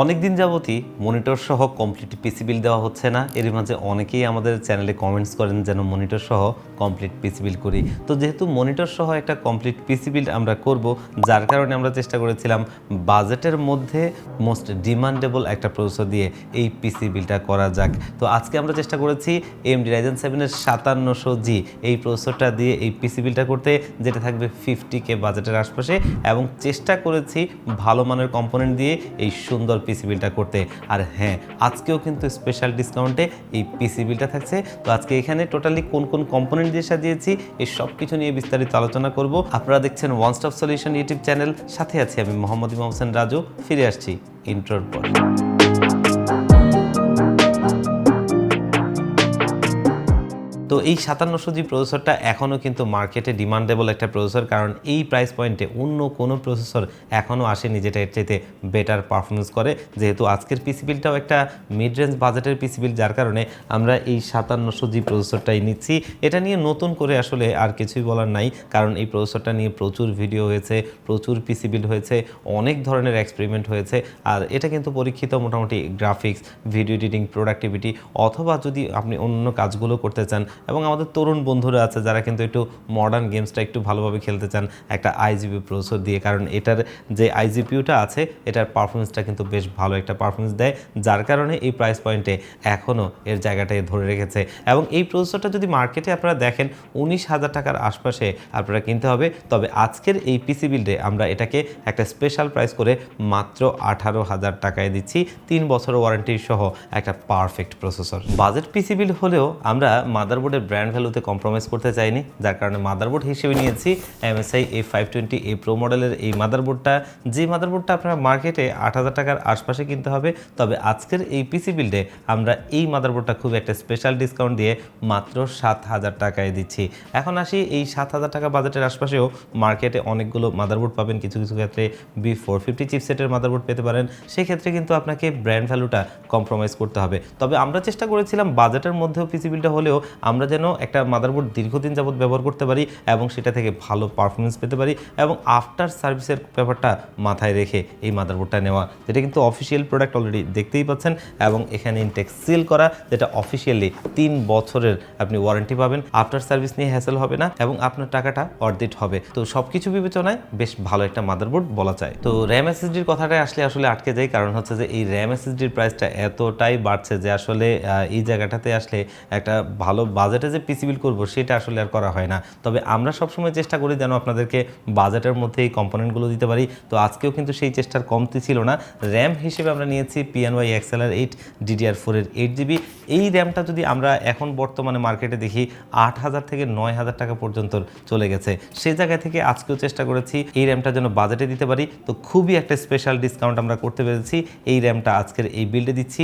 অনেক দিন যাবতই মনিটর সহ কমপ্লিট পিসি বিল দেওয়া হচ্ছে না। এর মাঝে অনেকেই আমাদের চ্যানেলে কমেন্টস করেন যেন মনিটর সহ কমপ্লিট পিসি বিল করি। তো যেহেতু মনিটর সহ একটা কমপ্লিট পিসি বিল আমরা করব, যার কারণে আমরা চেষ্টা করেছিলাম বাজেটের মধ্যে মোস্ট ডিমান্ডেবল একটা প্রসেসর দিয়ে এই পিসি বিলটা করা যাক। তো আজকে আমরা চেষ্টা করেছি এমডি রাইজেন সেভেনের সাতান্নশো জি এই প্রসেসরটা দিয়ে এই পিসি বিলটা করতে, যেটা থাকবে ফিফটি কে বাজেটের আশপাশে। এবং চেষ্টা করেছি ভালো মানের কম্পোনেন্ট দিয়ে এই সুন্দর পিসি বিলটা করতে। আর হ্যাঁ আজকেও কিন্তু স্পেশাল ডিসকাউন্টে এই পিসি বিলটা থাকছে। তো আজকে এখানে টোটালি কোন কোন কম্পোনেন্ট দিয়ে সাজিয়েছি, এই সব কিছু নিয়ে বিস্তারিত আলোচনা করব। আপনারা দেখছেন one stop solution YouTube channel সাথে আছি আমি মোহাম্মদ ইমাম হোসেন রাজু। ফিরে আসছি ইন্ট্রোর পর। তো এই সাতান্নশো জি প্রসেসরটা এখনও কিন্তু মার্কেটে ডিমান্ডেবল একটা প্রসেসর, কারণ এই প্রাইস পয়েন্টে অন্য কোনো প্রসেসর এখনও আসেনি যেটা এর চাইতে বেটার পারফরমেন্স করে। যেহেতু আজকের পিসিবিলটাও একটা মিড রেঞ্জ বাজেটের পিসিবিল যার কারণে আমরা এই সাতান্নশো জি প্রসেসরটাই নিচ্ছি। এটা নিয়ে নতুন করে আসলে আর কিছুই বলার নাই, কারণ এই প্রসেসরটা নিয়ে প্রচুর ভিডিও হয়েছে, প্রচুর পিসিবিল হয়েছে, অনেক ধরনের এক্সপেরিমেন্ট হয়েছে, আর এটা কিন্তু পরীক্ষিত মোটামুটি গ্রাফিক্স ভিডিও এডিটিং প্রোডাক্টিভিটি অথবা যদি আপনি অন্য কাজগুলো করতে চান এবং আমাদের তরুণ বন্ধুরা আছে যারা কিন্তু একটু মডার্ন গেমসটা একটু ভালোভাবে খেলতে চান একটা আইজিপি প্রসেসর দিয়ে, কারণ এটার যে আইজিপিউটা আছে, এটার পারফরমেন্সটা কিন্তু বেশ ভালো একটা পারফরমেন্স দেয়, যার কারণে এই প্রাইস পয়েন্টে এখনও এর জায়গাটায় ধরে রেখেছে। এবং এই প্রসেসরটা যদি মার্কেটে আপনারা দেখেন, উনিশ হাজার টাকার আশপাশে আপনারা কিনতে হবে, তবে আজকের এই পিসি বিল্ডে আমরা এটাকে একটা স্পেশাল প্রাইস করে মাত্র আঠারো হাজার টাকায় দিচ্ছি, তিন বছর ওয়ারেন্টি সহ একটা perfect processor budget PC bill হলেও আমরা মাদারবোর্ডের ব্র্যান্ড ভ্যালুতে কম্প্রোমাইজ করতে চাইনি। যার কারণে মাদারবোর্ড হিসেবে নিয়েছি MSI A five twenty A pro মডেলের এই মাদারবোর্ডটা যে মাদারবোর্ডটা আপনার মার্কেটে আট হাজার টাকার আশপাশে কিনতে হবে, তবে আজকের এই পিসি বিল্ডে আমরা এই মাদারবোর্ডটা খুব একটা স্পেশাল ডিসকাউন্ট দিয়ে মাত্র সাত হাজার টাকায় দিচ্ছি। এখন আসি এই সাত হাজার টাকা বাজেটের আশপাশেও মার্কেটে অনেকগুলো মাদারবোর্ড পাবেন। কিছু কিছু ক্ষেত্রে বি ফোর ফিফটি চিপসেটের মাদারবোর্ড পেতে পারেন। সেই ক্ষেত্রে কিন্তু আপনাকে ব্র্যান্ড ভ্যালুটা কম্প্রোমাইজ করতে হবে। তবে আমরা চেষ্টা করেছিলাম বাজেটের মধ্যেও পিসি বিলটা হলেও আমরা যেন একটা মাদারবোর্ড দীর্ঘদিন যাবত ব্যবহার করতে পারি এবং সেটা থেকে ভালো পারফরমেন্স পেতে পারি এবং আফটার সার্ভিসের ব্যাপারটা মাথায় রেখে এই মাদারবোর্ডটা নেওয়া, যেটা কিন্তু অফিসিয়াল প্রোডাক্ট অলরেডি দেখতেই পাচ্ছেন এবং এখানে ইনটেক্স সিল করা, যেটা অফিসিয়ালি তিন বছরের আপনি ওয়ারেন্টি পাবেন। আফটার সার্ভিস নিয়ে হ্যাসেল হবে না এবং আপনার টাকাটা অর্ধেট হবে। তো সব কিছু বিবেচনায় বেশ ভালো একটা মাদারবোর্ড বলা যায়। তো র্যাম এসএসডির কথাটাই আসলে আসলে আটকে যায় কারণ হচ্ছে যে এই র্যাম এসএসডির প্রাইসটা এতটাই বাড়ছে যে আসলে এই জায়গাটাতে আসলে একটা ভালো বাজেটে যে পিসি বিল করব, সেটা আসলে আর করা হয় না। তবে আমরা সবসময় চেষ্টা করি যেন আপনাদেরকে বাজেটের মধ্যে এই কম্পোনেন্টগুলো দিতে পারি। তো আজকেও কিন্তু সেই চেষ্টার কমতি ছিল না। র্যাম হিসেবে আমরা নিয়েছি পিএনওয়াই এক্সএলআর এইট ডিডিআর ফোরের এইট জিবি এই র্যামটা যদি আমরা এখন বর্তমানে মার্কেটে দেখি, আট হাজার থেকে নয় হাজার টাকা পর্যন্ত চলে গেছে। সেই জায়গা থেকে আজকেও চেষ্টা করেছি এই র্যামটা যেন বাজেটে দিতে পারি। তো খুবই একটা স্পেশাল ডিসকাউন্ট আমরা করতে পেরেছি। এই র্যামটা আজকের এই বিল্ডে দিচ্ছি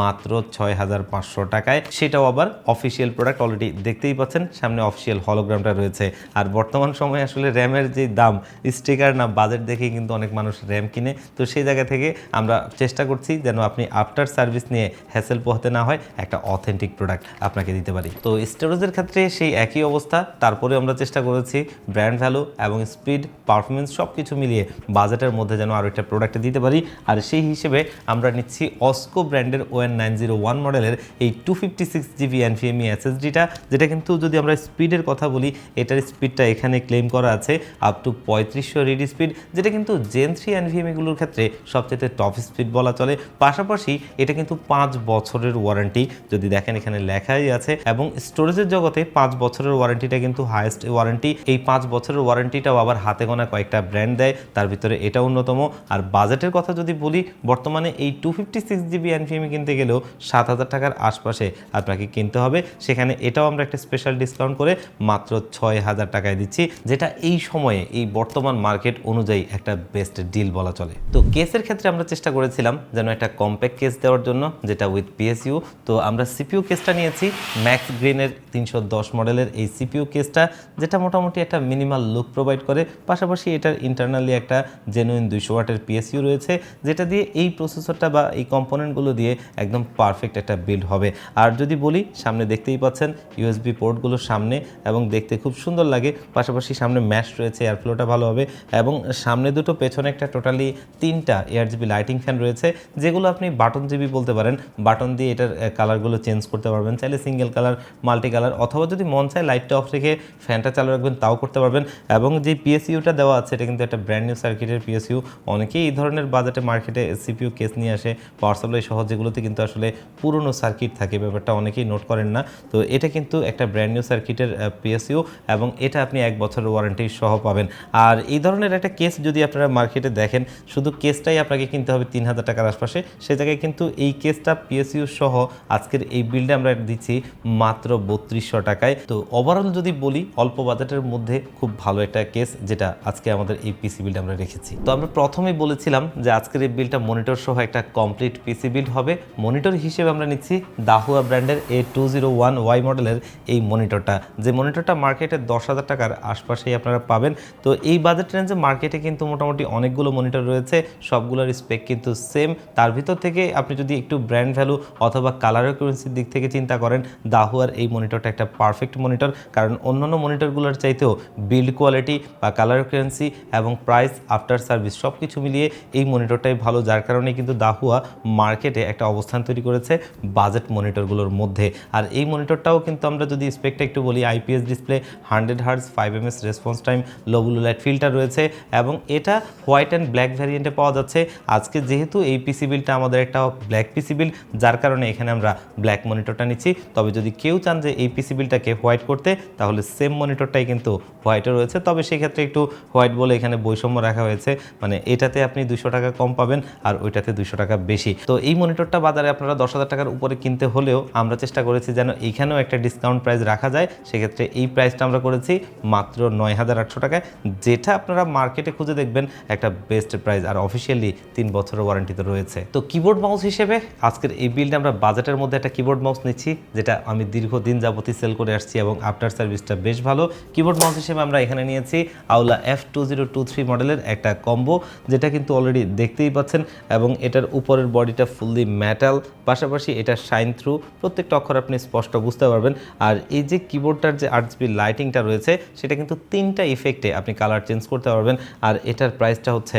মাত্র ছয় হাজার পাঁচশো টাকায়। সেটাও আবার অফিসিয়াল প্রোডাক্ট অলরেডি দেখতেই পাচ্ছেন, সামনে অফিসিয়াল হলোগ্রামটা রয়েছে। আর বর্তমান সময়ে আসলে র্যামের যে দাম স্টিকার না বাজেট দেখেই কিন্তু অনেক মানুষ র্যাম কিনে। তো সেই জায়গা থেকে আমরা চেষ্টা করছি যেন আপনি আফটার সার্ভিস নিয়ে হ্যাসেল পোহাতে না হয়, একটা অথেন্টিক প্রোডাক্ট আপনাকে দিতে পারি। তো স্টোরেজের ক্ষেত্রে সেই একই অবস্থা তারপরে আমরা চেষ্টা করেছি ব্র্যান্ড ভ্যালু এবং স্পিড পারফরমেন্স সব কিছু মিলিয়ে বাজেটের মধ্যে যেন আরও একটা প্রোডাক্ট দিতে পারি। আর সেই হিসেবে আমরা নিচ্ছি অস্কো ব্র্যান্ডের ওএন নাইন জিরো ওয়ান মডেলের এই two fifty six GB NVMe এসএসডিটা যেটা কিন্তু যদি আমরা স্পিডের কথা বলি, এটার স্পিডটা এখানে ক্লেম করা আছে আপ টু পঁয়ত্রিশশো রিড স্পিড যেটা কিন্তু জেন থ্রি এনভিএমইগুলোর ক্ষেত্রে সবচেয়ে টপ স্পিড বলা চলে। পাশাপাশি এটা কিন্তু পাঁচ বছরের ওয়ারেন্টি যদি দেখেন এখানে লেখাই আছে, এবং স্টোরেজের জগতে পাঁচ বছরের ওয়ারেন্টিটা কিন্তু হায়েস্ট ওয়ারেন্টি এই পাঁচ বছরের ওয়ারেন্টিটাও আবার হাতে গোনা কয়েকটা ব্র্যান্ড দেয়, তার ভিতরে এটা অন্যতম। আর বাজেটের কথা যদি বলি, বর্তমানে এই two fifty six GB NVMe কিনতে গেলেও সাত হাজার টাকার আশপাশে আপনাকে কিনতে হবে। সেখানে এটাও আমরা একটা স্পেশাল ডিসকাউন্ট করে মাত্র ছয় হাজার টাকায় দিচ্ছি, যেটা এই সময়ে, এই বর্তমান মার্কেট অনুযায়ী একটা বেস্ট ডিল বলা চলে। তো কেসের ক্ষেত্রে আমরা চেষ্টা করেছিলাম যেন একটা কম্প্যাক্ট কেস দেওয়ার জন্য, যেটা উইথ পিএসইউ তো আমরা সিপিউ কেসটা নিয়েছি ম্যাক্স গ্রিনের তিনশো দশ মডেলের এই সিপিউ কেসটা যেটা মোটামুটি একটা মিনিমাল লুক প্রোভাইড করে। পাশাপাশি এটার ইন্টারনালি একটা জেনুইন দুইশো ওয়াটের পিএসইউ রয়েছে, যেটা দিয়ে এই প্রসেসরটা বা এই কম্পোনেন্টগুলো দিয়ে একদম পারফেক্ট একটা বিল্ড হবে। আর যদি বলি, সামনে দেখতেই পাচ্ছেন পাচ্ছেন ইউএসবি পোর্টগুলোর সামনে এবং দেখতে খুব সুন্দর লাগে। পাশাপাশি সামনে ম্যাশ রয়েছে এয়ার ফ্লোটা ভালো হবে এবং সামনে দুটো, পেছনে একটা টোটালি তিনটা এয়ার জিবি লাইটিং ফ্যান রয়েছে, যেগুলো আপনি বাটন জিবি বলতে পারেন। বাটন দিয়ে এটার কালারগুলো চেঞ্জ করতে পারবেন। চাইলে সিঙ্গেল কালার মাল্টি কালার অথবা যদি মন চায় লাইটটা অফ রেখে ফ্যানটা চালু রাখবেন, তাও করতে পারবেন। এবং যে পিএসইউটা দেওয়া আছে, এটা কিন্তু একটা ব্র্যান্ড নিউ সার্কিটের পিএসইউ অনেকেই এই ধরনের বাজেটে মার্কেটে সিপিইউ কেস নিয়ে আসে পাওয়ার সাপ্লাই সহ যেগুলোতে কিন্তু আসলে পুরনো সার্কিট থাকে, ব্যাপারটা অনেকেই নোট করেন না। তো এটা কিন্তু একটা ব্র্যান্ড নিউ সার্কিটের পিএসইউ এবং এটা আপনি এক বছরের ওয়ারেন্টি সহ পাবেন। আর এই ধরনের একটা কেস যদি আপনারা মার্কেটে দেখেন, শুধু কেসটাই আপনাকে কিনতে হবে তিন হাজার টাকার আশপাশে, সে জায়গায় কিন্তু এই কেসটা পিএসইউ সহ আজকের এই বিলটা আমরা দিচ্ছি মাত্র বত্রিশশো টাকায়। তো ওভারঅল যদি বলি, অল্প বাজেটের মধ্যে খুব ভালো একটা কেস যেটা আজকে আমাদের এই পিসি বিলটা আমরা রেখেছি। তো আমরা প্রথমেই বলেছিলাম যে আজকের এই বিলটা মনিটর সহ একটা কমপ্লিট পিসি বিল্ড হবে। মনিটর হিসেবে আমরা নিচ্ছি দাহুয়া ব্র্যান্ডের A two zero one Y মডেলের এই মনিটরটা যে মনিটরটা মার্কেটে দশ হাজার টাকার আশপাশেই আপনারা পাবেন। তো এই বাজেট রেঞ্জে মার্কেটে কিন্তু মোটামুটি অনেকগুলো মনিটর রয়েছে। সবগুলোর স্পেক কিন্তু সেম তার ভিতর থেকে আপনি যদি একটু ব্র্যান্ড ভ্যালু অথবা কালার কারেন্সির দিক থেকে চিন্তা করেন দাহুয়ার এই মনিটরটা একটা পারফেক্ট মনিটর কারণ অন্যান্য মনিটরগুলোর চাইতেও বিল্ড কোয়ালিটি বা কালার কারেন্সি এবং প্রাইস আফটার সার্ভিস সব কিছু মিলিয়ে এই মনিটরটাই ভালো। যার কারণে কিন্তু দাহুয়া মার্কেটে একটা অবস্থান তৈরি করেছে বাজেট মনিটরগুলোর মধ্যে। আর এই মনিটরটাও কিন্তু আমরা যদি স্পেকটা একটু বলি IPS display hundred hertz five M S response time low blue light filter রয়েছে এবং এটা হোয়াইট অ্যান্ড ব্ল্যাক ভ্যারিয়েন্টে পাওয়া যাচ্ছে। আজকে যেহেতু এই পিসি বিলটা আমাদের একটা ব্ল্যাক পিসি বিল যার কারণে এখানে আমরা ব্ল্যাক মনিটরটা নিচ্ছি। তবে যদি কেউ চান যে এই পিসি বিলটাকে হোয়াইট করতে, তাহলে সেম মনিটরটাই কিন্তু হোয়াইটও রয়েছে। তবে সেক্ষেত্রে একটু হোয়াইট বলে এখানে বৈষম্য রাখা হয়েছে। মানে এটাতে আপনি দুশো টাকা কম পাবেন আর ওইটাতে দুশো টাকা বেশি। তো এই মনিটরটা বাজারে আপনারা দশ হাজার টাকার উপরে কিনতে হলেও আমরা চেষ্টা করেছি যেন এইখানেও একটা ডিসকাউন্ট প্রাইস রাখা যায়, সেক্ষেত্রে এই প্রাইসটা আমরা করেছি মাত্র নয় হাজার আটশো টাকায়, যেটা আপনারা মার্কেটে খুঁজে দেখবেন একটা বেস্ট প্রাইস আর অফিসিয়ালি তিন বছরের ওয়ারেন্টি তো রয়েছে। তো কিবোর্ড মাউস হিসেবে আজকের এই বিলটা আমরা বাজেটের মধ্যে একটা কিবোর্ড মাউস নিচ্ছি, যেটা আমি দীর্ঘদিন যাবতীয় সেল করে আসছি এবং আফটার সার্ভিসটা বেশ ভালো। কিবোর্ড মাউস হিসেবে আমরা এখানে নিয়েছি Aula F two zero two three মডেলের একটা কম্বো যেটা কিন্তু অলরেডি দেখতেই পাচ্ছেন এবং এটার উপরের বডিটা ফুললি মেটাল পাশাপাশি এটা শাইন থ্রু প্রত্যেকটা অক্ষর আপনি স্পষ্ট বুঝতে পারবেন। আর এই যে কিবোর্ডটার যে আট জিবি লাইটিংটা রয়েছে, সেটা কিন্তু তিনটা ইফেক্টে আপনি কালার চেঞ্জ করতে পারবেন। আর এটার প্রাইসটা হচ্ছে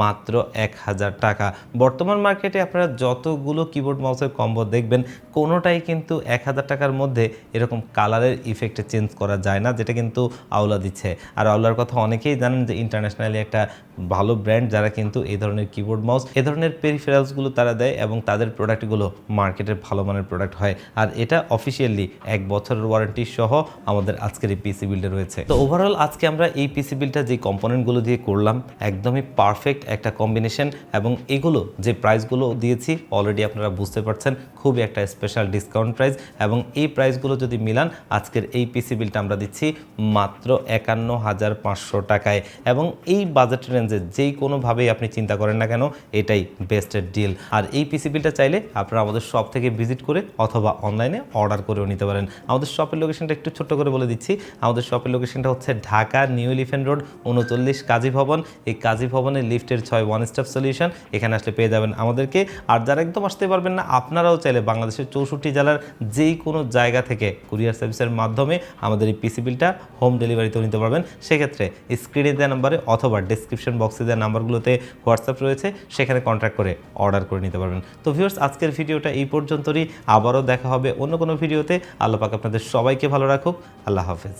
মাত্র এক হাজার টাকা। বর্তমান মার্কেটে আপনারা যতগুলো কিবোর্ড মাউসের কম্বো দেখবেন, কোনোটাই কিন্তু এক হাজার টাকার মধ্যে এরকম কালারের ইফেক্টে চেঞ্জ করা যায় না, যেটা কিন্তু আওলা দিচ্ছে। আর আওলার কথা অনেকেই জানেন যে ইন্টারন্যাশনালি একটা ভালো ব্র্যান্ড যারা কিন্তু এই ধরনের কিবোর্ড মাউস এ ধরনের পেরিফেরালসগুলো তারা দেয় এবং তাদের প্রোডাক্টগুলো মার্কেটের ভালো মানের প্রোডাক্ট হয়। আর এটা অফিসিয়ালি এক বছরের ওয়ারেন্টি সহ আমাদের আজকের এই পিসি বিলটা রয়েছে। তো ওভারঅল আজকে আমরা এই পিসি বিলটা যে কম্পোনেন্টগুলো দিয়ে করলাম, একদমই পারফেক্ট একটা কম্বিনেশন এবং এগুলো যে প্রাইসগুলো দিয়েছি অলরেডি আপনারা বুঝতে পারছেন, খুবই একটা স্পেশাল ডিসকাউন্ট প্রাইস এবং এই প্রাইসগুলো যদি মিলান, আজকের এই পিসি বিলটা আমরা দিচ্ছি মাত্র একান্ন হাজার পাঁচশো টাকায় এবং এই বাজেট রেঞ্জে যেই কোনোভাবেই আপনি চিন্তা করেন না কেন, এটাই বেস্টের ডিল আর এই পিসি বিলটা চাইলে আপনারা আমাদের শপ থেকে ভিজিট করে অথবা অনলাইনে অর্ডার করেও নিতে পারেন। আমাদের শপের লোকেশনটা একটু ছোট্ট করে বলে দিচ্ছি। আমাদের শপের লোকেশনটা হচ্ছে ঢাকা নিউ এলিফেন্ট রোড, উনচল্লিশ কাজী ভবন। এই কাজী ভবনের লিফটের ছয় ওয়ান স্টপ সলিউশন এখানে আসলে পেয়ে যাবেন আমাদেরকে। আর যারা একদম আসতে পারবেন না, আপনারাও চাইলে বাংলাদেশের চৌষট্টি জেলার যেই কোনো জায়গা থেকে কুরিয়ার সার্ভিসের মাধ্যমে আমাদের এই পিসি বিলটা হোম ডেলিভারিতেও নিতে পারবেন। সেক্ষেত্রে স্ক্রিনে দেওয়া নাম্বারে অথবা ডিসক্রিপশন বক্সে দেওয়া নাম্বারগুলোতে হোয়াটসঅ্যাপ রয়েছে। সেখানে কন্ট্যাক্ট করে অর্ডার করে নিতে পারবেন। তো ভিউয়ার্স আজকের ভিডিওটা এই পর্যন্তই আবারও দেখা হবে অন্য কোনো ভিডিওতে আল্লাহ পাক আপনাদের সবাইকে ভালো রাখুক। আল্লাহ হাফেজ।